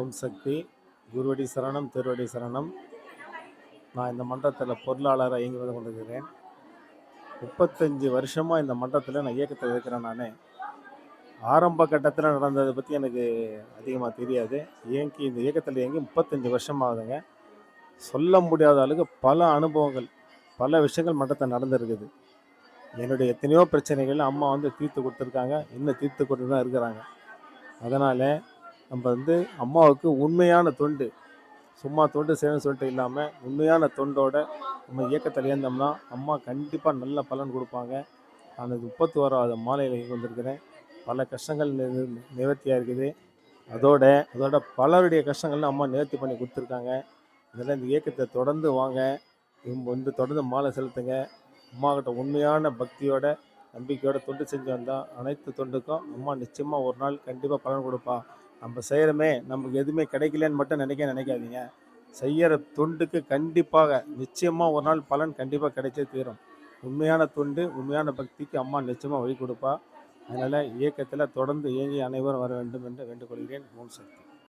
ஓம் சக்தி. குருவடி சரணம் திருவடி சரணம். நான் இந்த மன்றத்தில் பொருளாளராக இயங்கி வந்து கொண்டிருக்கிறேன். முப்பத்தஞ்சு வருஷமாக இந்த மன்றத்தில் நான் இயக்கத்தில் இருக்கிறேன் நான். ஆரம்ப கட்டத்தில் நடந்ததை பற்றி எனக்கு அதிகமாக தெரியாது. இயங்கி இந்த இயக்கத்தில் இயங்கி முப்பத்தஞ்சு வருஷமாகுதுங்க சொல்ல முடியாத அளவுக்கு பல அனுபவங்கள் பல விஷயங்கள் மன்றத்தில் நடந்திருக்குது. என்னுடைய எத்தனையோ பிரச்சனைகள் அம்மா வந்து தீர்த்து கொடுத்துருக்காங்க. இன்னும் தீர்த்து கொடுத்து தான் இருக்கிறாங்க. அதனால் நம்ம வந்து அம்மாவுக்கு உண்மையான தொண்டு. சும்மா தொண்டு செய்யணும்னு சொல்லிட்டு இல்லாமல் உண்மையான தொண்டோட நம்ம இயக்கத்தில் இருந்தோம்னா அம்மா கண்டிப்பாக நல்ல பலன் கொடுப்பாங்க. நான் இது முப்பத்தி ஓராவது மாலையில் வந்திருக்கிறேன். பல கஷ்டங்கள் நி- நிவர்த்தியாக இருக்குது. அதோட அதோட பலருடைய கஷ்டங்கள்லாம் அம்மா நிவர்த்தி பண்ணி கொடுத்துருக்காங்க. இதெல்லாம் இந்த இயக்கத்தை தொடர்ந்து வாங்க. இவங்க வந்து தொடர்ந்து மாலை செலுத்துங்க. அம்மாக்கிட்ட உண்மையான பக்தியோட நம்பிக்கையோட தொண்டு செஞ்சு வந்தால் அனைத்து தொண்டுக்கும் அம்மா நிச்சயமாக ஒரு நாள் கண்டிப்பாக பலன் கொடுப்பா. நம்ம செய்கிறோமே நமக்கு எதுவுமே கிடைக்கலன்னு மட்டும் நினைக்க நினைக்காதீங்க. செய்கிற தொண்டுக்கு கண்டிப்பாக நிச்சயமாக ஒரு நாள் பலன் கண்டிப்பாக கிடைச்சே தீரும். உண்மையான தொண்டு உண்மையான பக்திக்கு அம்மா நிச்சயமாக வழி கொடுப்பா. அதனால் இயக்கத்தில் தொடர்ந்து இயங்கி அனைவரும் வர வேண்டும் என்று வேண்டுகொள்கிறேன். ஓம் சக்தி.